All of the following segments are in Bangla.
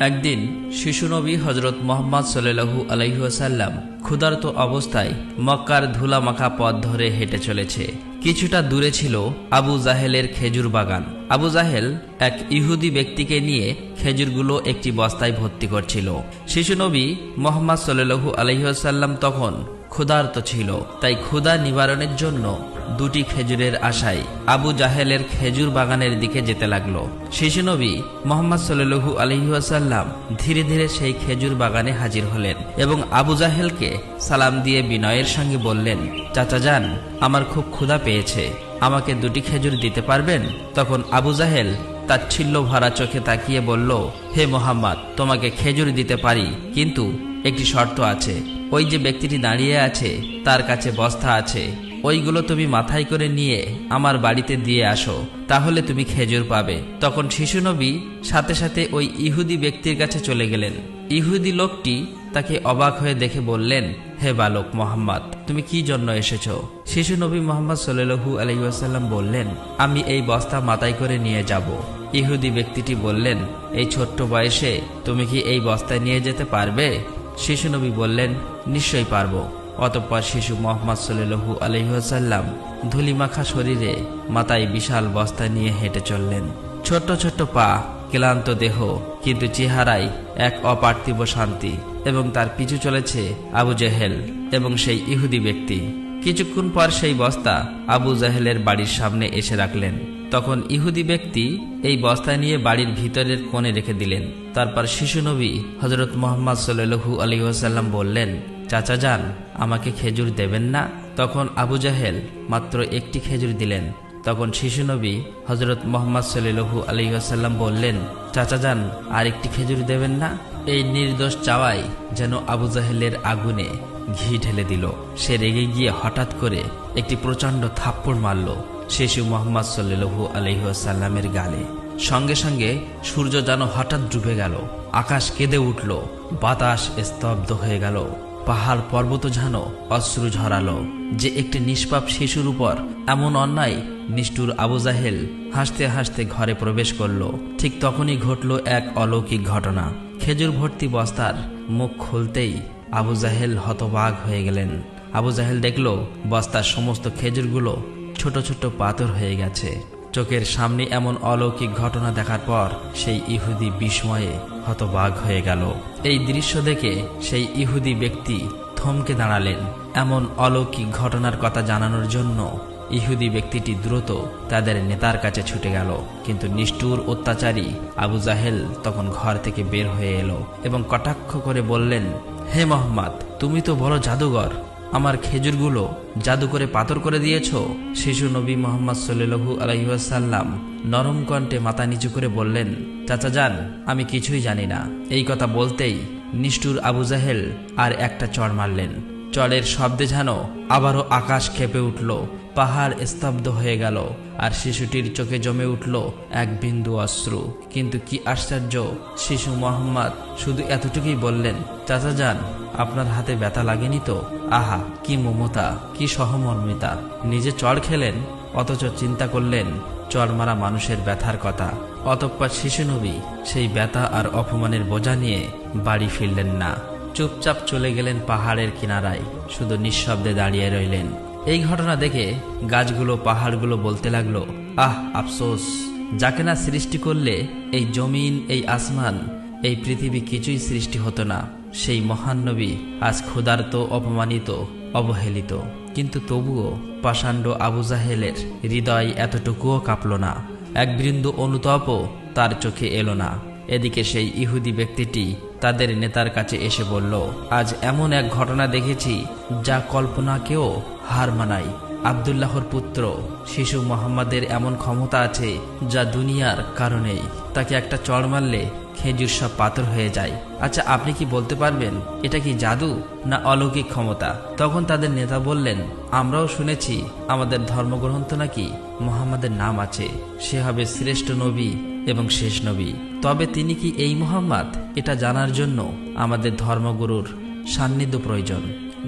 একদিন শিশুনবী হজরত মোহাম্মদ সাল্লু আলহিহাসাল্লাম ক্ষুধার্ত অবস্থায় মক্কার ধুলামাখা পথ ধরে হেঁটে চলেছে। কিছুটা দূরে ছিল আবু জাহেলের খেজুর বাগান। আবু জাহেল এক ইহুদি ব্যক্তিকে নিয়ে খেজুরগুলো একটি বস্তায় ভর্তি করছিল। শিশুনবী মোহাম্মদ সাল্লু আলহিহাসাল্লাম তখন ক্ষুধার্ত ছিল, তাই ক্ষুধা নিবারণের জন্য দুটি খেজুরের আশায় আবু জাহেলের খেজুর বাগানের দিকে যেতে লাগল। শিশুনবী মোহাম্মদ সাল্লু আলহিহাসাল্লাম ধীরে ধীরে সেই খেজুর বাগানে হাজির হলেন এবং আবু জাহেলকে সালাম দিয়ে বিনয়ের সঙ্গে বললেন, চাচা যান, আমার খুব ক্ষুধা পেয়েছে। আমাকে দুটি খেজুর দিতে পারবেন? তখন আবু জাহেল তাচ্ছিল্য ভরা চোখে তাকিয়ে বলল, হে মোহাম্মদ, তোমাকে খেজুর দিতে পারি, কিন্তু একটি শর্ত আছে। ওই যে ব্যক্তিটি দাঁড়িয়ে আছে, তার কাছে বস্তা আছে। ওইগুলো তুমি মাথায় করে নিয়ে আমার বাড়িতে দিয়ে আসো, তাহলে তুমি খেজুর পাবে। তখন শিশু নবী সাথে সাথে ওই ইহুদি ব্যক্তির কাছে চলে গেলেন। ইহুদি লোকটি তাকে অবাক হয়ে দেখে বললেন, হে বালক মোহাম্মদ, তুমি কি জন্য এসেছ? শিশু নবী মোহাম্মদ সাল্লু আলহিউসাল্লাম বললেন, আমি এই বস্তা মাথায় করে নিয়ে যাব। ইহুদি ব্যক্তিটি বললেন, এই ছোট্ট বয়সে তুমি কি এই বস্তায় নিয়ে যেতে পারবে? শিশু নবী বললেন, নিশ্চয়ই পারব। অতঃপর শিশু মোহাম্মদ সাল্লু আলহিহাসাল্লাম ধুলিমাখা শরীরে মাথায় বিশাল বস্তা নিয়ে হেঁটে চললেন। ছোট্ট ছোট্ট পা, ক্লান্ত দেহ, কিন্তু চেহারায় এক অপার্থিব শান্তি এবং তার পিছু চলেছে আবু জেহেল এবং সেই ইহুদি ব্যক্তি। কিছুক্ষণ পর সেই বস্তা আবু জাহেলের বাড়ির সামনে এসে রাখলেন। তখন ইহুদি ব্যক্তি এই বস্তা নিয়ে বাড়ির ভিতরের কোণে রেখে দিলেন। তারপর শিশু নবী হজরত মোহাম্মদ সাল্লু ওসাল্লাম বললেন, চাচা যান, আমাকে খেজুর দেবেন না। তখন আবু জাহেল মাত্র একটি খেজুর দিলেন। তখন শিশু নবী হজরত মোহাম্মদ সাল্লু আলী ওসাল্লাম বললেন, চাচা যান আর একটি খেজুর দেবেন না? এই নির্দোষ চাওয়াই যেন আবু জাহেলের আগুনে ঘি ঢেলে দিল। সে রেগে গিয়ে হঠাৎ করে একটি প্রচণ্ড থাপ্পড় মারল শিশু মোহাম্মদ সাল্লু আলহিহাসাল্লামের গালে। সঙ্গে সঙ্গে সূর্য যেন হঠাৎ ডুবে গেল। আকাশ কেঁদে উঠল। বাতাস স্তব্ধ হয়ে গেল। পাহাড় পর্বত যেন অশ্রু ঝরালো। যে একটি নিষ্পাপ শিশুর উপর এমন অন্যায় নিষ্ঠুর আবু জাহেল হাসতে হাসতে ঘরে প্রবেশ করল। ঠিক তখনই ঘটল এক অলৌকিক ঘটনা। খেজুর ভর্তি বস্তার মুখ খুলতেই আবু জাহেল হতবাগ হয়ে গেলেন। আবু জাহেল দেখল, বস্তার সমস্ত খেজুরগুলো ছোট ছোট পাথর হয়ে গেছে। চোখের সামনে এমন অলৌকিক ঘটনা দেখার পর সেই ইহুদি বিস্ময়ে হতবাগ হয়ে গেল। এই দৃশ্য দেখে সেই ইহুদি ব্যক্তি থমকে দাঁড়ালেন। এমন অলৌকিক ঘটনার কথা জানানোর জন্য ইহুদি ব্যক্তিটি দ্রুত তাদের নেতার কাছে ছুটে গেল, কিন্তু নিষ্ঠুর অত্যাচারী আবু জাহেল তখন ঘর থেকে বের হয়ে এলো এবং কটাক্ষ করে বললেন, হে মোহাম্মদ, তুমি তো বড় জাদুঘর। আমার খেজুরগুলো জাদু করে পাথর করে দিয়েছ? শিশু নবী মোহাম্মদ সাল্লু আলহিহাসাল্লাম নরম কণ্ঠে মাথা নিচু করে বললেন, চাচা যান, আমি কিছুই জানি না। এই কথা বলতেই নিষ্ঠুর আবু জাহেল আর একটা চড় মারলেন। চড়ের শব্দে যেন আবারও আকাশ কেঁপে উঠল, পাহাড় স্তব্ধ হয়ে গেল, আর শিশুটির চোখে জমে উঠল এক বিন্দু অশ্রু। কিন্তু কি আশ্চর্য, শিশু মোহাম্মদ শুধু এতটুকুই বললেন, চাচা যান, আপনার হাতে ব্যথা লাগেনি তো? আহা, কি মমতা, কি সহমর্মিতা। নিজে চড় খেলেন, অথচ চিন্তা করলেন, চড় মারা মানুষের ব্যথার কথা। অতঃপর শিশু নবী সেই ব্যথা আর অপমানের বোঝা নিয়ে বাড়ি ফিরলেন না। চুপচাপ চলে গেলেন পাহাড়ের কিনারায়, শুধু নিঃশব্দে দাঁড়িয়ে রইলেন। এই ঘটনা দেখে গাছগুলো, পাহাড়গুলো বলতে লাগল, আহ, আফসোস, যাকে না সৃষ্টি করলে এই জমিন, এই আসমান, এই পৃথিবী কিছুই সৃষ্টি হতো না। সেই মহান নবী আজ ক্ষুধার্ত, অপমানিত, অবহেলিত। কিন্তু তবুও পাষাণ্ড আবু জাহেলের হৃদয় এতটুকুও কাঁপল না। এক বৃন্দ অনুতাপও তার চোখে এলো না। এদিকে সেই ইহুদি ব্যক্তিটি তাদের নেতার কাছে এসে বলল, আজ এমন এক ঘটনা দেখেছি যা কল্পনাকেও হার মানায়। আবদুল্লাহর পুত্র, শিশু মোহাম্মদের এমন ক্ষমতা আছে যা দুনিয়ার কারণেই তাকে একটা চড় মারলে খেজুর সব পাথর হয়ে যায়। আচ্ছা আপনি কি বলতে পারবেন, এটা কি জাদু না অলৌকিক ক্ষমতা? তখন তাদের নেতা বললেন, আমরাও শুনেছি আমাদের ধর্মগ্রন্থ নাকি মোহাম্মদের নাম আছে। সে হবে শ্রেষ্ঠ নবী এবং শেষ নবী। তবে তিনি কি এই মোহাম্মদ? এটা জানার জন্য আমাদের ধর্মগুরুর সান্নিধ্য প্রয়োজন।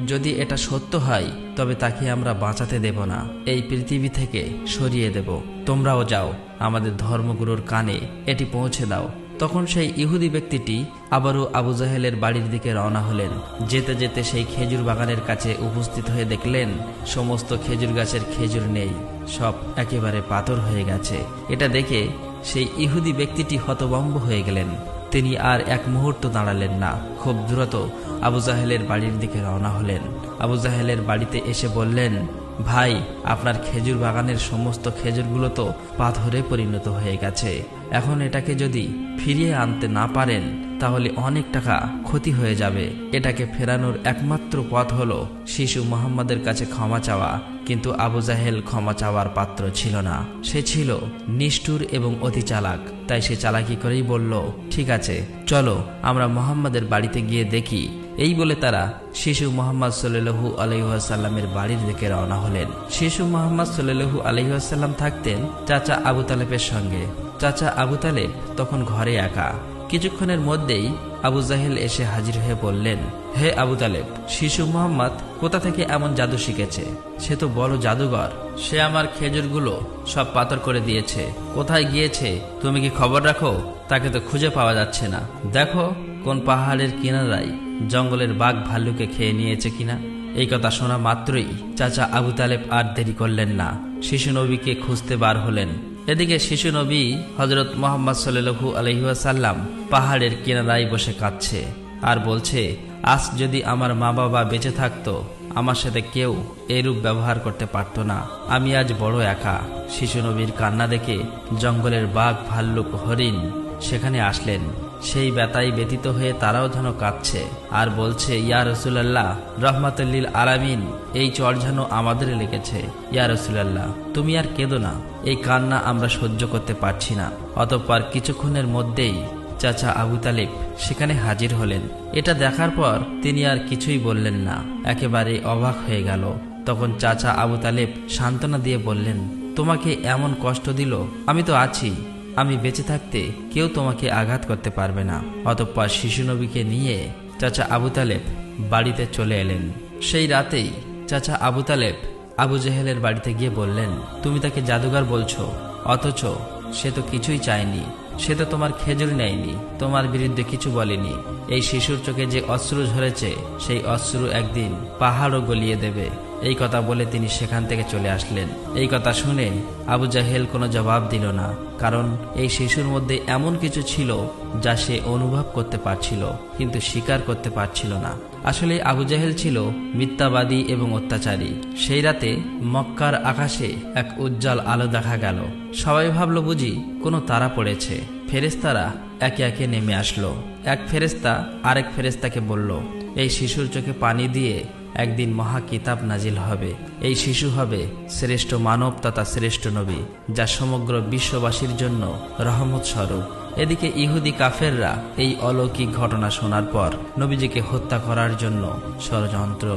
যদি এটা সত্য হয়, তবে তাকে আমরা বাঁচাতে দেব না। এই পৃথিবী থেকে সরিয়ে দেব। তোমরাও যাও, আমাদের ধর্মগুরুর কানে এটি পৌঁছে দাও। তখন সেই ইহুদি ব্যক্তিটি আবারও আবু জাহেলের বাড়ির দিকে রওনা হলেন। যেতে যেতে সেই খেজুর বাগানের কাছে উপস্থিত হয়ে দেখলেন, সমস্ত খেজুর গাছের খেজুর নেই, সব একেবারে পাথর হয়ে গেছে। এটা দেখে সেই ইহুদি ব্যক্তিটি হতভম্ব হয়ে গেলেন। তিনি আর এক মুহূর্ত দাঁড়ালেন না। খুব দ্রুত আবু জাহেলের বাড়ির দিকে রওনা হলেন। আবু জাহেলের বাড়িতে এসে বললেন, ভাই, আপনার খেজুর বাগানের সমস্ত খেজুরগুলো তো পাথরে পরিণত হয়ে গেছে। এখন এটাকে যদি ফিরিয়ে আনতে না পারেন তাহলে অনেক টাকা ক্ষতি হয়ে যাবে। এটাকে ফেরানোর একমাত্র পথ হলো শিশু মোহাম্মদের কাছে ক্ষমা চাওয়া, কিন্তু আবু জাহেল ক্ষমা চাওয়ার পাত্র ছিল না। সে ছিল নিষ্ঠুর এবং অতি চালাক। তাই সে চালাকি করেই বলল, ঠিক আছে, চলো, আমরা মোহাম্মদের বাড়িতে গিয়ে দেখি। এই বলে তারা শিশু মোহাম্মদ সাল্লু আলহিহাসাল্লামের বাড়ির দিকে রওনা হলেন। শিশু মোহাম্মদ সাল্লু আলহিহাসাল্লাম থাকতেন চাচা আবু তালেবের সঙ্গে। চাচা আবু তালেব তখন ঘরে একা। কিছুক্ষণের মধ্যেই আবু জাহেল এসে হাজির হয়ে বললেন, হে আবু তালেব, শিশু মোহাম্মদ কোথা থেকে এমন জাদু শিখেছে? সে তো বড় জাদুঘর। সে আমার খেজুরগুলো সব পাথর করে দিয়েছে। কোথায় গিয়েছে, তুমি কি খবর রাখো? তাকে তো খুঁজে পাওয়া যাচ্ছে না। দেখো কোন পাহাড়ের কিনারায় জঙ্গলের বাঘ ভাল্লুকে খেয়ে নিয়েছে কিনা। এই কথা শোনা মাত্রই চাচা আবু তালেব আর দেরি করলেন না। শিশু নবীকে খুঁজতে বার হলেন। এদিকে শিশু নবী হজরত মোহাম্মদ সাল্লু আলহিহাসাল্লাম পাহাড়ের কিনারায় বসে কাঁদছে আর বলছে, আজ যদি আমার মা বাবা বেঁচে থাকতো, আমার সাথে কেউ এরূপ ব্যবহার করতে পারত না। আমি আজ বড় একা। শিশু নবীর কান্না দেখে জঙ্গলের বাঘ ভাল্লুক হরিণ সেখানে আসলেন। সেই ব্যথায় ব্যতীত হয়ে তারাও যেন কাঁদছে আর বলছে, ইয়া রসুলাল্লাহ রহমাতুল্লিল আলামিন, এই চর যেন আমাদের লেগেছে। ইয়া রসুলাল্লাহ, তুমি আর কেঁদো না, এই কান্না আমরা সহ্য করতে পারছি না। অতঃপর কিছুক্ষণের মধ্যেই চাচা আবু তালেব সেখানে হাজির হলেন। এটা দেখার পর তিনি আর কিছুই বললেন না, একেবারে অবাক হয়ে গেল। তখন চাচা আবু তালেব সান্ত্বনা দিয়ে বললেন, তোমাকে এমন কষ্ট দিল, আমি তো আছি। আমি বেঁচে থাকতে কেউ তোমাকে আঘাত করতে পারবে না। অতঃপর শিশু নবীকে নিয়ে চাচা আবু তালেব বাড়িতে চলে এলেন। সেই রাতেই চাচা আবু তালেব আবু জেহেলের বাড়িতে গিয়ে বললেন, তুমি তাকে জাদুঘর বলছো, অথচ সে তো কিছুই চায়নি। সে তো তোমার খেজুর নেয়নি, তোমার বিরুদ্ধে কিছু বলেনি। এই শিশুর চোখে যে অশ্রু ঝরেছে, সেই অশ্রু একদিন পাহাড়ও গলিয়ে দেবে। এই কথা বলে তিনি সেখান থেকে চলে আসলেন। এই কথা শুনে আবু জাহেল কোনো জবাব দিল না, কারণ এই শিশুর মধ্যে এমন কিছু ছিল যা সে অনুভব করতে পারছিল, কিন্তু স্বীকার করতে পারছিল না। আসলে আবু জাহেল ছিল মিথ্যাবাদী এবং অত্যাচারী। সেই রাতে মক্কার আকাশে এক উজ্জ্বল আলো দেখা গেল। সবাই ভাবল, বুঝি কোনো তারা পড়েছে। ফেরেস্তারা একে একে নেমে আসলো। এক ফেরেস্তা আরেক ফেরেস্তাকে বলল, এই শিশুর চোখে পানি দিয়ে একদিন মহা কিতাব নাজিল হবে। এই শিশু হবে শ্রেষ্ঠ মানব তথা শ্রেষ্ঠ নবী, যা সমগ্র বিশ্ববাসীর জন্য রহমত স্বরূপ। এদিকে ইহুদি কাফেররা এই অলৌকিক ঘটনা শোনার পর নবীজিকে হত্যা করার জন্য ষড়যন্ত্র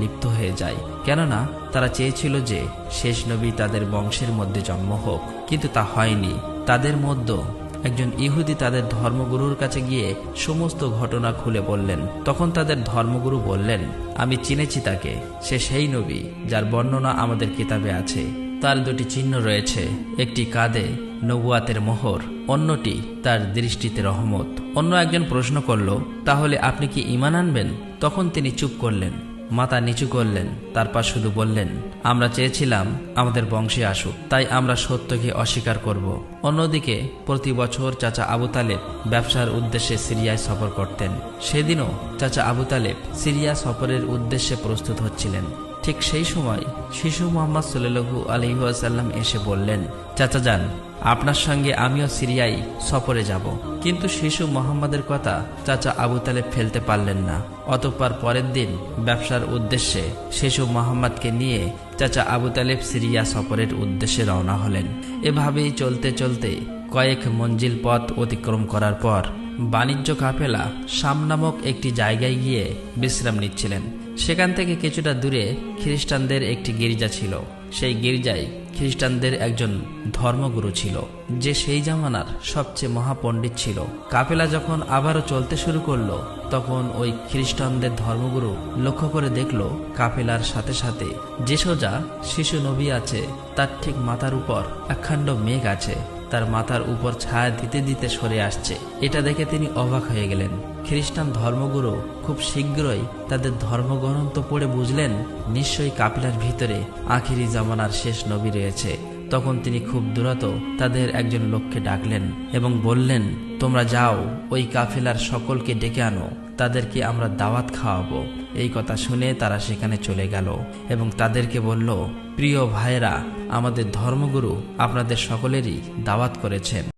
লিপ্ত হয়ে যায়। কেননা তারা চেয়েছিল যে শেষ নবী তাদের বংশের মধ্যে জন্ম হোক, কিন্তু তা হয়নি। তাদের মধ্যে একজন ইহুদি তাদের ধর্মগুরুর কাছে গিয়ে সমস্ত ঘটনা খুলে বললেন। তখন তাদের ধর্মগুরু বললেন, আমি চিনেছি তাকে। সে সেই নবী যার বর্ণনা আমাদের কিতাবে আছে। তার দুটি চিহ্ন রয়েছে। একটি কাঁধে নবুয়াতের মোহর, অন্যটি তার দৃষ্টিতে রহমত। অন্য একজন প্রশ্ন করল, তাহলে আপনি কি ইমান আনবেন? তখন তিনি চুপ করলেন। মাথা নিচু করলেন, তারপর শুধু বললেন, আমরা চেয়েছিলাম আমাদের বংশে আসুক, তাই আমরা সত্যকে অস্বীকার করব। অন্যদিকে প্রতি বছর চাচা আবু তালেব ব্যবসার উদ্দেশ্যে সিরিয়ায় সফর করতেন। সেদিনও চাচা আবু তালেব সিরিয়া সফরের উদ্দেশ্যে প্রস্তুত হচ্ছিলেন। ঠিক সেই সময় শিশু মোহাম্মদ সাল্লু আলহিহাসাল্লাম এসে বললেন, চাচা যান, আপনার সঙ্গে আমিও সিরিয়ায় সফরে যাব। কিন্তু শিশু মোহাম্মদের কথা চাচা আবু তালেব ফেলতে পারলেন না। অতঃপর পরের দিন ব্যবসার উদ্দেশ্যে শিশু মোহাম্মদকে নিয়ে চাচা আবু তালেব সিরিয়া সফরের উদ্দেশ্যে রওনা হলেন। এভাবেই চলতে চলতে কয়েক মঞ্জিল পথ অতিক্রম করার পর বাণিজ্য কাফেলা শাম নামক একটি জায়গায় গিয়ে বিশ্রাম নিচ্ছিলেন। সেখান থেকে কিছুটা দূরে খ্রিস্টানদের একটি গির্জা ছিল। সেই গির্জায় খ্রিস্টানদের একজন ধর্মগুরু ছিল, যে সেই জামানার সবচেয়ে মহাপণ্ডিত ছিল। কাফেলা যখন আবারও চলতে শুরু করল, তখন ওই খ্রিস্টানদের ধর্মগুরু লক্ষ্য করে দেখল, কাফেলার সাথে সাথে যে সোজা শিশু নবী আছে, তার ঠিক মাথার উপর একখান্ড মেঘ আছে। তার মাথার উপর ছায়া দিতে দিতে সরে আসছে। এটা দেখে তিনি অবাক হয়ে গেলেন। খ্রিস্টান ধর্মগুরু খুব শীঘ্রই তাদের ধর্মগ্রন্থ পড়ে বুঝলেন, নিশ্চয়ই কাপিলার ভিতরে আখিরি জামানার শেষ নবী রয়েছে। তখন তিনি খুব দ্রুত তাদের একজন লোককে ডাকলেন এবং বললেন, তোমরা যাও, ওই কাফেলার সকলকে ডেকে আনো, তাদেরকে আমরা দাওয়াত খাওয়াবো। এই কথা শুনে তারা সেখানে চলে গেল এবং তাদেরকে বলল প্রিয় ভাইরা আমাদের ধর্মগুরু আপনাদের সকলেরই দাওয়াত করেছেন।